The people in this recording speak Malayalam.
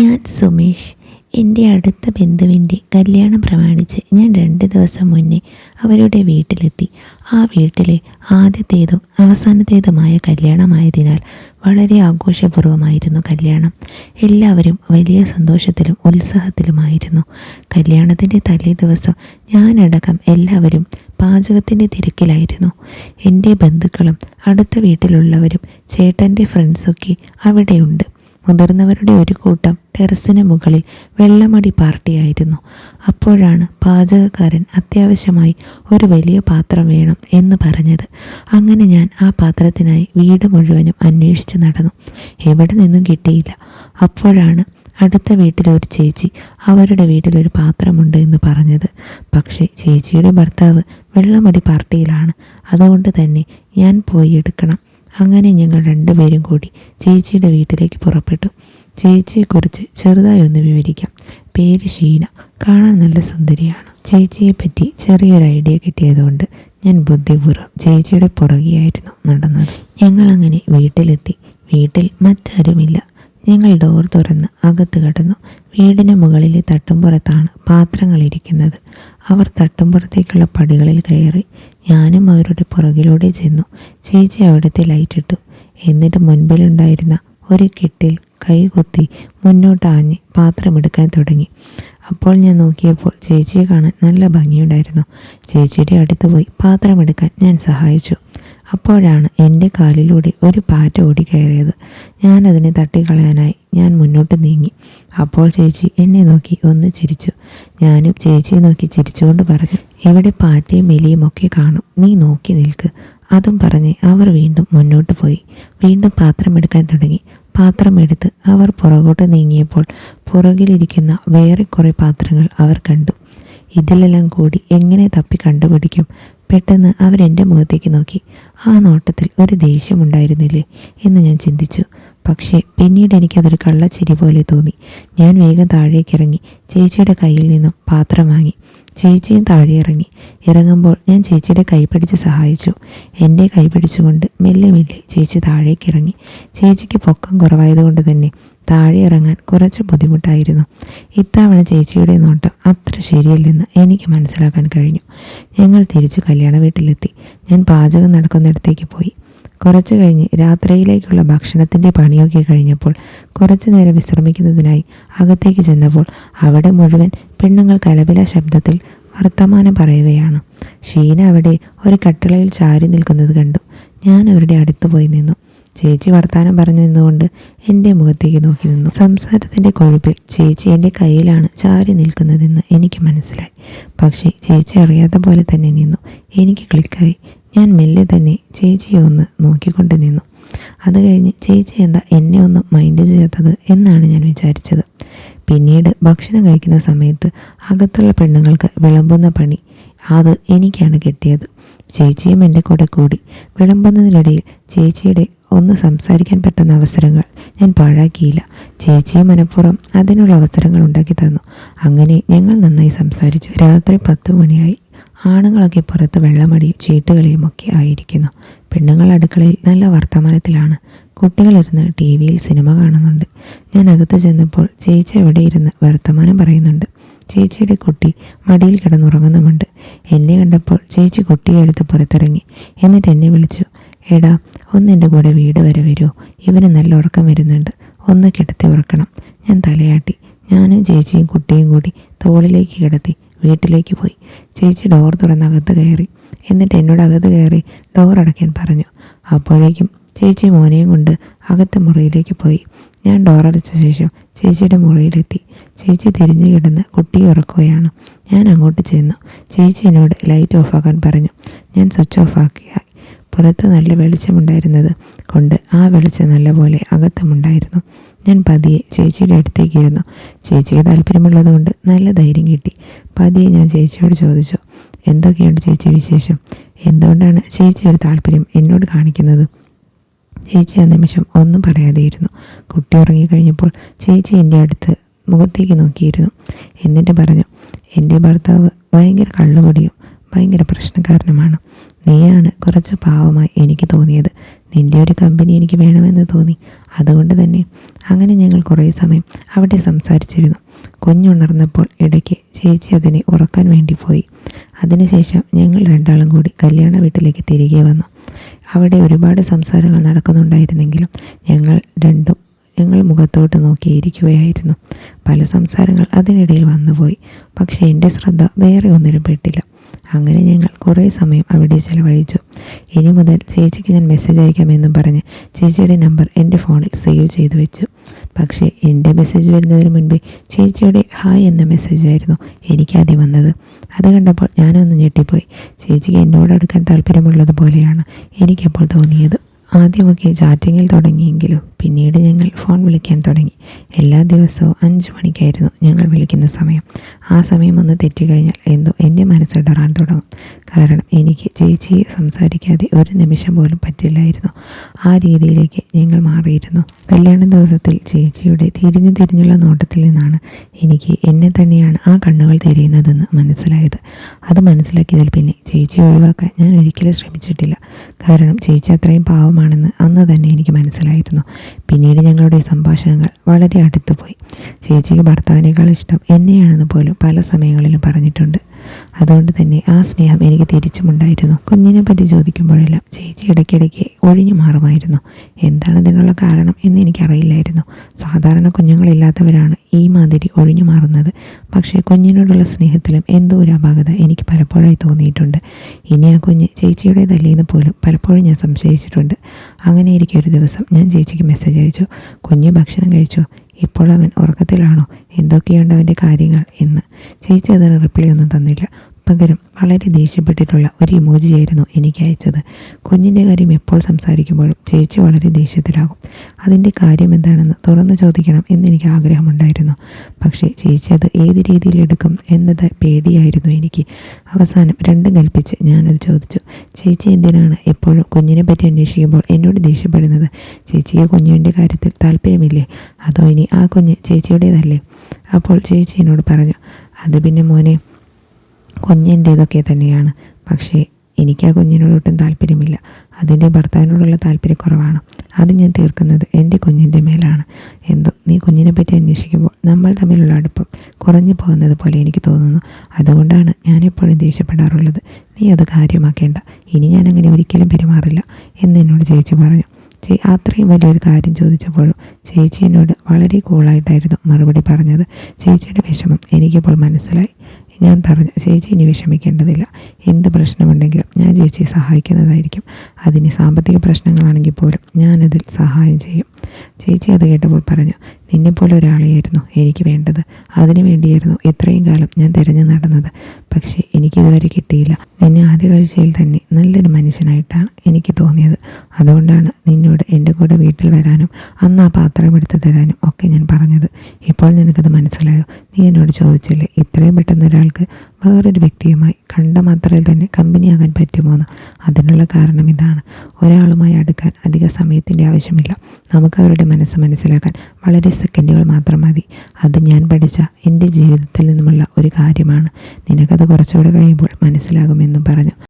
ഞാൻ സുമേഷ് എന്റെ അടുത്ത ബന്ധുവിന്റെ കല്യാണം പ്രമാണിച്ച് ഞാൻ രണ്ട് ദിവസം മുന്നേ അവരുടെ വീട്ടിലെത്തി. ആ വീട്ടിലെ ആദ്യത്തേതും അവസാനത്തേതുമായ കല്യാണമായതിനാൽ വളരെ ആഘോഷപൂർവമായിരുന്നു കല്യാണം. എല്ലാവരും വലിയ സന്തോഷത്തിലും ഉത്സാഹത്തിലുമായിരുന്നു. കല്യാണത്തിന്റെ തലേ ദിവസം ഞാനടക്കം എല്ലാവരും പാചകത്തിന്റെ തിരക്കിലായിരുന്നു. എന്റെ ബന്ധുക്കളും അടുത്ത വീട്ടിലുള്ളവരും ചേട്ടന്റെ ഫ്രണ്ട്സൊക്കെ അവിടെയുണ്ട്. മുതിർന്നവരുടെ ഒരു കൂട്ടം ടെറസിന് മുകളിൽ വെള്ളമടി പാർട്ടിയായിരുന്നു. അപ്പോഴാണ് പാചകക്കാരൻ അത്യാവശ്യമായി ഒരു വലിയ പാത്രം വേണം എന്ന് പറഞ്ഞത്. അങ്ങനെ ഞാൻ ആ പാത്രത്തിനായി വീട് മുഴുവനും അന്വേഷിച്ച് നടന്നു. എവിടെ നിന്നും കിട്ടിയില്ല. അപ്പോഴാണ് അടുത്ത വീട്ടിലെ ഒരു ചേച്ചി അവരുടെ വീട്ടിലൊരു പാത്രമുണ്ട് എന്ന് പറഞ്ഞത്. പക്ഷേ ചേച്ചിയുടെ ഭർത്താവ് വെള്ളമടി പാർട്ടിയിലാണ്. അതുകൊണ്ട് തന്നെ ഞാൻ പോയി എടുക്കണം. അങ്ങനെ ഞങ്ങൾ രണ്ടുപേരും കൂടി ചേച്ചിയുടെ വീട്ടിലേക്ക് പുറപ്പെട്ടു. ചേച്ചിയെക്കുറിച്ച് ചെറുതായി ഒന്ന് വിവരിക്കാം. പേര് ഷീന. കാണാൻ നല്ല സുന്ദരിയാണ്. ചേച്ചിയെപ്പറ്റി ചെറിയൊരു ഐഡിയ കിട്ടിയതുകൊണ്ട് ഞാൻ ബുദ്ധിപൂർവം ചേച്ചിയുടെ പുറകെയായിരുന്നു നടന്നത്. ഞങ്ങളങ്ങനെ വീട്ടിലെത്തി. വീട്ടിൽ മറ്റാരുമില്ല. ഞങ്ങൾ ഡോർ തുറന്ന് അകത്ത് കടന്നു. വീടിന് മുകളിലെ തട്ടുംപുറത്താണ് പാത്രങ്ങൾ ഇരിക്കുന്നത്. അവർ തട്ടുംപുറത്തേക്കുള്ള പടികളിൽ കയറി ഞാനും അവരുടെ പുറകിലൂടെ ചെന്നു. ചേച്ചി അവിടുത്തെ ലൈറ്റിട്ടു എന്നിട്ട് മുൻപിലുണ്ടായിരുന്ന ഒരു കെട്ടിൽ കൈകുത്തി മുന്നോട്ടാഞ്ഞ് പാത്രമെടുക്കാൻ തുടങ്ങി. അപ്പോൾ ഞാൻ നോക്കിയപ്പോൾ ചേച്ചിയെ കാണാൻ നല്ല ഭംഗിയുണ്ടായിരുന്നു. ചേച്ചിയുടെ അടുത്ത് പോയി പാത്രമെടുക്കാൻ ഞാൻ സഹായിച്ചു. അപ്പോഴാണ് എന്റെ കാലിലൂടെ ഒരു പാറ്റ ഓടിക്കയറിയത്. ഞാനതിനെ തട്ടിക്കളയാനായി ഞാൻ മുന്നോട്ട് നീങ്ങി. അപ്പോൾ ചേച്ചി എന്നെ നോക്കി ഒന്ന് ചിരിച്ചു. ഞാനും ചേച്ചിയെ നോക്കി ചിരിച്ചുകൊണ്ട് പറഞ്ഞു ഇവിടെ പാറ്റയും എലിയും ഒക്കെ കാണും. നീ നോക്കി നിൽക്ക്. അതും പറഞ്ഞ് അവർ വീണ്ടും മുന്നോട്ട് പോയി. വീണ്ടും പാത്രം എടുക്കാൻ തുടങ്ങി. പാത്രമെടുത്ത് അവർ പുറകോട്ട് നീങ്ങിയപ്പോൾ പുറകിലിരിക്കുന്ന വേറെ കുറേ പാത്രങ്ങൾ അവർ കണ്ടു. ഇതിലെല്ലാം കൂടി എങ്ങനെ തപ്പി കണ്ടുപിടിക്കും? പെട്ടെന്ന് അവരെന്റെ മുഖത്തേക്ക് നോക്കി. ആ നോട്ടത്തിൽ ഒരു ദേഷ്യമുണ്ടായിരുന്നില്ലേ എന്ന് ഞാൻ ചിന്തിച്ചു. പക്ഷേ പിന്നീട് എനിക്കതൊരു കള്ളച്ചിരി പോലെ തോന്നി. ഞാൻ വേഗം താഴേക്കിറങ്ങി. ചേച്ചിയുടെ കയ്യിൽ നിന്നും പാത്രം വാങ്ങി. ചേച്ചിയും താഴെ ഇറങ്ങി ഇറങ്ങുമ്പോൾ ഞാൻ ചേച്ചിയുടെ കൈ പിടിച്ച് സഹായിച്ചു. എന്റെ കൈ പിടിച്ചുകൊണ്ട് മെല്ലെ മെല്ലെ ചേച്ചി താഴേക്ക് ഇറങ്ങി ചേച്ചിക്ക് പൊക്കം കുറവായതുകൊണ്ട് തന്നെ താഴെ ഇറങ്ങാൻ കുറച്ച് ബുദ്ധിമുട്ടായിരുന്നു. ഇത്തവണ ചേച്ചിയുടെ നോട്ടം അത്ര ശരിയല്ലെന്ന് എനിക്ക് മനസ്സിലാക്കാൻ കഴിഞ്ഞു. ഞങ്ങൾ തിരിച്ച് കല്യാണ വീട്ടിലെത്തി. ഞാൻ പാചകം നടക്കുന്നിടത്തേക്ക് പോയി. കുറച്ച് കഴിഞ്ഞ് രാത്രിയിലേക്കുള്ള ഭക്ഷണത്തിന്റെ പണിയൊക്കെ കഴിഞ്ഞപ്പോൾ കുറച്ചു നേരം വിശ്രമിക്കുന്നതിനായി അകത്തേക്ക് ചെന്നപ്പോൾ അവിടെ മുഴുവൻ പെണ്ണുങ്ങൾ കലപില ശബ്ദത്തിൽ വർത്തമാനം പറയുകയാണ്. ഷീന അവിടെ ഒരു കട്ടിളയിൽ ചാരി നിൽക്കുന്നത് കണ്ടു. ഞാൻ അവരുടെ അടുത്ത് പോയി നിന്നു. ചേച്ചി വർത്താനം പറഞ്ഞു നിന്നുകൊണ്ട് എന്റെ മുഖത്തേക്ക് നോക്കി നിന്നു. സംസാരത്തിന്റെ കൊഴുപ്പിൽ ചേച്ചി എന്റെ കയ്യിലാണ് ചാരി നിൽക്കുന്നതെന്ന് എനിക്ക് മനസ്സിലായി. പക്ഷേ ചേച്ചി അറിയാത്ത പോലെ തന്നെ നിന്നു. എനിക്ക് ക്ലിക്കായി ഞാൻ മെല്ലെ തന്നെ ചേച്ചിയെ ഒന്ന് നോക്കിക്കൊണ്ട് നിന്നു. അത് കഴിഞ്ഞ് ചേച്ചി എന്താ എന്നെ ഒന്ന് മൈൻഡ് ചെയ്യാത്തത് എന്നാണ് ഞാൻ വിചാരിച്ചത്. പിന്നീട് ഭക്ഷണം കഴിക്കുന്ന സമയത്ത് അകത്തുള്ള പെണ്ണുങ്ങൾക്ക് വിളമ്പുന്ന പണി. അത് എനിക്കാണ് കിട്ടിയത്. ചേച്ചിയും എന്റെ കൂടെ കൂടി വിളമ്പുന്നതിനിടയിൽ ചേച്ചിയുടെ ഒന്ന് സംസാരിക്കാൻ പറ്റുന്ന അവസരങ്ങൾ ഞാൻ പാഴാക്കിയില്ല. ചേച്ചിയും മനഃപൂർവം അതിനുള്ള അവസരങ്ങൾ ഉണ്ടാക്കി തന്നു. അങ്ങനെ ഞങ്ങൾ നന്നായി സംസാരിച്ചു. രാത്രി പത്ത് മണിയായി. ആണുങ്ങളൊക്കെ പുറത്ത് വെള്ളമടിയും ചീട്ടുകളിയും ഒക്കെ ആയിരിക്കുന്നു. പെണ്ണുങ്ങൾ അടുക്കളയിൽ നല്ല വർത്തമാനത്തിലാണ്. കുട്ടികളിരുന്ന് ടി വിയിൽ സിനിമ കാണുന്നുണ്ട്. ഞാൻ അകത്ത് ചെന്നപ്പോൾ ചേച്ചി അവിടെ ഇരുന്ന് വർത്തമാനം പറയുന്നുണ്ട്. ചേച്ചിയുടെ കുട്ടി മടിയിൽ കിടന്നുറങ്ങുന്നുമുണ്ട്. എന്നെ കണ്ടപ്പോൾ ചേച്ചി കുട്ടിയെ എടുത്ത് പുറത്തിറങ്ങി. എന്നിട്ട് എന്നെ വിളിച്ചു. എടാ ഒന്ന് എന്റെ കൂടെ വീട് വരെ വരുമോ ഇവന് നല്ല ഉറക്കം വരുന്നുണ്ട്. ഒന്ന് കിടത്തി ഉറക്കണം. ഞാൻ തലയാട്ടി. ഞാനും ചേച്ചിയും കുട്ടിയും കൂടി തോളിലേക്ക് കിടത്തി വീട്ടിലേക്ക് പോയി. ചേച്ചി ഡോർ തുറന്ന് അകത്ത് കയറി. എന്നിട്ട് എന്നോട് അകത്ത് കയറി ഡോർ അടയ്ക്കാൻ പറഞ്ഞു. അപ്പോഴേക്കും ചേച്ചി മോനെയും കൊണ്ട് അകത്തെ മുറിയിലേക്ക് പോയി. ഞാൻ ഡോർ അടച്ച ശേഷം ചേച്ചിയുടെ മുറിയിലെത്തി. ചേച്ചി തിരിഞ്ഞു കിടന്ന് കുട്ടിയെ ഉറക്കുകയാണ്. ഞാൻ അങ്ങോട്ട് ചെന്നു. ചേച്ചി എന്നോട് ലൈറ്റ് ഓഫാക്കാൻ പറഞ്ഞു. ഞാൻ സ്വിച്ച് ഓഫാക്കിയായി പുറത്ത് നല്ല വെളിച്ചമുണ്ടായിരുന്നത് കൊണ്ട് ആ വെളിച്ചം നല്ലപോലെ അകത്തുമുണ്ടായിരുന്നു. ഞാൻ പതിയെ ചേച്ചിയുടെ അടുത്തേക്ക് ഇരുന്നു. ചേച്ചിക്ക് താല്പര്യമുള്ളതുകൊണ്ട് നല്ല ധൈര്യം കിട്ടി. പതിയെ ഞാൻ ചേച്ചിയോട് ചോദിച്ചു എന്തൊക്കെയുണ്ട് ചേച്ചി വിശേഷം? എന്തുകൊണ്ടാണ് ചേച്ചിയുടെ താല്പര്യം എന്നോട് കാണിക്കുന്നത്? ചേച്ചി ആ നിമിഷം ഒന്നും പറയാതെയിരുന്നു. കുട്ടി ഉറങ്ങിക്കഴിഞ്ഞപ്പോൾ ചേച്ചി എന്റെ അടുത്ത് മുഖത്തേക്ക് നോക്കിയിരുന്നു. എന്നിട്ട് പറഞ്ഞു എന്റെ ഭർത്താവ് ഭയങ്കര കള്ളുപൊടിയും ഭയങ്കര പ്രശ്നക്കാരനുമാണ്. നീയാണ് കുറച്ച് പാവമായി എനിക്ക് തോന്നിയത്. നിന്റെ ഒരു കമ്പനി എനിക്ക് വേണമെന്ന് തോന്നി. അതുകൊണ്ട് തന്നെ അങ്ങനെ ഞങ്ങൾ കുറേ സമയം അവിടെ സംസാരിച്ചിരുന്നു. കുഞ്ഞുണർന്നപ്പോൾ ഇടയ്ക്ക് ചേച്ചി അതിനെ ഉറക്കാൻ വേണ്ടി പോയി. അതിനുശേഷം ഞങ്ങൾ രണ്ടാളും കൂടി കല്യാണ വീട്ടിലേക്ക് തിരികെ വന്നു. അവിടെ ഒരുപാട് സംസാരങ്ങൾ നടക്കുന്നുണ്ടായിരുന്നെങ്കിലും ഞങ്ങൾ രണ്ടും ഞങ്ങൾ മുഖത്തോട്ട് നോക്കിയിരിക്കുകയായിരുന്നു. പല സംസാരങ്ങൾ അതിനിടയിൽ വന്നുപോയി. പക്ഷേ എന്റെ ശ്രദ്ധ വേറെ ഒന്നിലും പെട്ടില്ല. അങ്ങനെ ഞങ്ങൾ കുറേ സമയം അവിടെ ചിലവഴിച്ചു. ഇനി മുതൽ ചേച്ചിക്ക് ഞാൻ മെസ്സേജ് അയക്കാമെന്നും പറഞ്ഞ് ചേച്ചിയുടെ നമ്പർ എന്റെ ഫോണിൽ സേവ് ചെയ്തു വെച്ചു. പക്ഷേ എന്റെ മെസ്സേജ് വരുന്നതിന് മുൻപേ ചേച്ചിയുടെ ഹായ് എന്ന മെസ്സേജ് ആയിരുന്നു എനിക്ക് ആദ്യം വന്നത്. അത് കണ്ടപ്പോൾ ഞാനൊന്ന് ഞെട്ടിപ്പോയി. ചേച്ചിക്ക് എന്നോട് അടുക്കാൻ താല്പര്യമുള്ളത് പോലെയാണ് എനിക്കപ്പോൾ തോന്നിയത്. ആദ്യമൊക്കെ ചാറ്റിങ്ങിൽ തുടങ്ങിയെങ്കിലും പിന്നീട് ഞങ്ങൾ ഫോൺ വിളിക്കാൻ തുടങ്ങി. എല്ലാ ദിവസവും അഞ്ച് മണിക്കായിരുന്നു ഞങ്ങൾ വിളിക്കുന്ന സമയം. ആ സമയം ഒന്ന് തെറ്റിക്കഴിഞ്ഞാൽ എന്തോ എന്റെ മനസ്സിടറാൻ തുടങ്ങും. കാരണം എനിക്ക് ചേച്ചിയെ സംസാരിക്കാതെ ഒരു നിമിഷം പോലും പറ്റില്ലായിരുന്നു. ആ രീതിയിലേക്ക് ഞങ്ങൾ മാറിയിരുന്നു. കല്യാണ ദിവസത്തിൽ ചേച്ചിയുടെ തിരിഞ്ഞു തിരിഞ്ഞുള്ള നോട്ടത്തിൽ നിന്നാണ് എനിക്ക് എന്നെ തന്നെയാണ് ആ കണ്ണുകൾ തിരയുന്നതെന്ന് മനസ്സിലായത്. അത് മനസ്സിലാക്കിയതിൽ പിന്നെ ചേച്ചി ഒഴിവാക്കാൻ ഞാൻ ഒരിക്കലും ശ്രമിച്ചിട്ടില്ല. കാരണം ചേച്ചി അത്രയും പാവമാണെന്ന് അന്ന് തന്നെ എനിക്ക് മനസ്സിലായിരുന്നു. പിന്നീട് ഞങ്ങളുടെ സംഭാഷണങ്ങൾ വളരെ അടുത്തുപോയി. ചേച്ചിക്ക് ഭർത്താവിനേക്കാൾ ഇഷ്ടം എന്നെയാണെന്ന് പോലും പല സമയങ്ങളിലും പറഞ്ഞിട്ടുണ്ട്. അതുകൊണ്ട് തന്നെ ആ സ്നേഹം എനിക്ക് തിരിച്ചുമുണ്ടായിരുന്നു. കുഞ്ഞിനെ പറ്റി ചോദിക്കുമ്പോഴെല്ലാം ചേച്ചി ഇടയ്ക്കിടയ്ക്ക് ഒഴിഞ്ഞു മാറുമായിരുന്നു. എന്താണ് ഇതിനുള്ള കാരണം എന്ന് എനിക്കറിയില്ലായിരുന്നു. സാധാരണ കുഞ്ഞുങ്ങളില്ലാത്തവരാണ് ഈ മാതിരി ഒഴിഞ്ഞു മാറുന്നത്. പക്ഷേ കുഞ്ഞിനോടുള്ള സ്നേഹത്തിലും എന്തോ ഒരു അപാകത എനിക്ക് പലപ്പോഴായി തോന്നിയിട്ടുണ്ട്. ഇനി ആ കുഞ്ഞ് ചേച്ചിയുടേതല്ലേ എന്ന് പോലും പലപ്പോഴും ഞാൻ സംശയിച്ചിട്ടുണ്ട്. അങ്ങനെ ഇരിക്കും ഒരു ദിവസം ഞാൻ ചേച്ചിക്ക് മെസ്സേജ് അയച്ചു. കുഞ്ഞ് ഭക്ഷണം കഴിച്ചോ. ഇപ്പോൾ അവൻ ഉറക്കത്തിലാണോ? എന്തൊക്കെയുണ്ട് അവന്റെ കാര്യങ്ങൾ എന്ന്. ചേച്ചി അതിന് റിപ്ലൈ ഒന്നും തന്നില്ല. പകരം വളരെ ദേഷ്യപ്പെട്ടിട്ടുള്ള ഒരു ഇമോജിയായിരുന്നു എനിക്ക് അയച്ചത്. കുഞ്ഞിന്റെ കാര്യം എപ്പോൾ സംസാരിക്കുമ്പോഴും ചേച്ചി വളരെ ദേഷ്യത്തിലാകും. അതിന്റെ കാര്യം എന്താണെന്ന് തുറന്നു ചോദിക്കണം എന്നെനിക്ക് ആഗ്രഹമുണ്ടായിരുന്നു. പക്ഷേ ചേച്ചി അത് ഏത് രീതിയിൽ എടുക്കും എന്നത് പേടിയായിരുന്നു എനിക്ക്. അവസാനം രണ്ടും കൽപ്പിച്ച് ഞാനത് ചോദിച്ചു. ചേച്ചി എന്തിനാണ് എപ്പോഴും കുഞ്ഞിനെ പറ്റി അന്വേഷിക്കുമ്പോൾ എന്നോട് ദേഷ്യപ്പെടുന്നത്? ചേച്ചിയെ കുഞ്ഞിന്റെ കാര്യത്തിൽ താല്പര്യമില്ലേ? അതോ ഇനി ആ കുഞ്ഞ് ചേച്ചിയുടേതല്ലേ? അപ്പോൾ ചേച്ചി എന്നോട് പറഞ്ഞു അത് പിന്നെ മോനെ കുഞ്ഞിന്റേതൊക്കെ തന്നെയാണ്. പക്ഷേ എനിക്ക് ആ കുഞ്ഞിനോടൊട്ടും താല്പര്യമില്ല. അതിന്റെ ഭർത്താവിനോടുള്ള താല്പര്യക്കുറവാണ് അത് ഞാൻ തീർക്കുന്നത് എന്റെ കുഞ്ഞിന്റെ മേലാണ്. എന്തോ നീ കുഞ്ഞിനെ പറ്റി അന്വേഷിക്കുമ്പോൾ നമ്മൾ തമ്മിലുള്ള അടുപ്പം കുറഞ്ഞു പോകുന്നത് പോലെ എനിക്ക് തോന്നുന്നു. അതുകൊണ്ടാണ് ഞാനെപ്പോഴും ദേഷ്യപ്പെടാറുള്ളത്. നീ അത് കാര്യമാക്കേണ്ട. ഇനി ഞാൻ അങ്ങനെ ഒരിക്കലും പെരുമാറില്ല എന്ന് എന്നോട് ചേച്ചി പറഞ്ഞു. ചേ അത്രയും വലിയൊരു കാര്യം ചോദിച്ചപ്പോഴും ചേച്ചി എന്നോട് വളരെ കൂളായിട്ടായിരുന്നു മറുപടി പറഞ്ഞത്. ചേച്ചിയുടെ വിഷമം എനിക്കിപ്പോൾ മനസ്സിലായി. ഞാൻ പറഞ്ഞു ചേച്ചി ഇനി വിഷമിക്കേണ്ടതില്ല. എന്ത് പ്രശ്നമുണ്ടെങ്കിലും ഞാൻ ചേച്ചിയെ സഹായിക്കുന്നതായിരിക്കും. അതിന് സാമ്പത്തിക പ്രശ്നങ്ങളാണെങ്കിൽ പോലും ഞാനതിൽ സഹായം ചെയ്യും. ചേച്ചി അത് കേട്ടപ്പോൾ പറഞ്ഞു നിന്നെപ്പോലെ ഒരാളെയായിരുന്നു എനിക്ക് വേണ്ടത്. അതിനു വേണ്ടിയായിരുന്നു ഇത്രയും കാലം ഞാൻ തിരഞ്ഞു നടന്നത്. പക്ഷേ എനിക്കിതുവരെ കിട്ടിയില്ല. നിന്നെ ആദ്യ കാഴ്ചയിൽ തന്നെ നല്ലൊരു മനുഷ്യനായിട്ടാണ് എനിക്ക് തോന്നിയത്. അതുകൊണ്ടാണ് നിന്നോട് എന്റെ കൂടെ വീട്ടിൽ വരാനും അന്ന് ആ പാത്രം എടുത്ത് തരാനും ഒക്കെ ഞാൻ പറഞ്ഞത്. ഇപ്പോൾ നിനക്കത് മനസ്സിലായോ? നീ എന്നോട് ചോദിച്ചില്ലേ ഇത്രയും പെട്ടെന്ന് ഒരാൾക്ക് വേറൊരു വ്യക്തിയുമായി കണ്ട മാത്രയിൽ തന്നെ കമ്പനിയാകാൻ പറ്റുമോ എന്ന്? അതിനുള്ള കാരണം ഇതാണ്. ഒരാളുമായി അടുക്കാൻ അധിക സമയത്തിന്റെ ആവശ്യമില്ല. നമുക്ക് അവരുടെ മനസ്സ് മനസ്സിലാക്കാൻ വളരെ സെക്കൻഡുകൾ മാത്രം മതി. അത് ഞാൻ പഠിച്ച എന്റെ ജീവിതത്തിൽ നിന്നുമുള്ള ഒരു കാര്യമാണ്. നിനക്കത് കുറച്ചുകൂടെ കഴിയുമ്പോൾ മനസ്സിലാകുമെന്നും പറഞ്ഞു.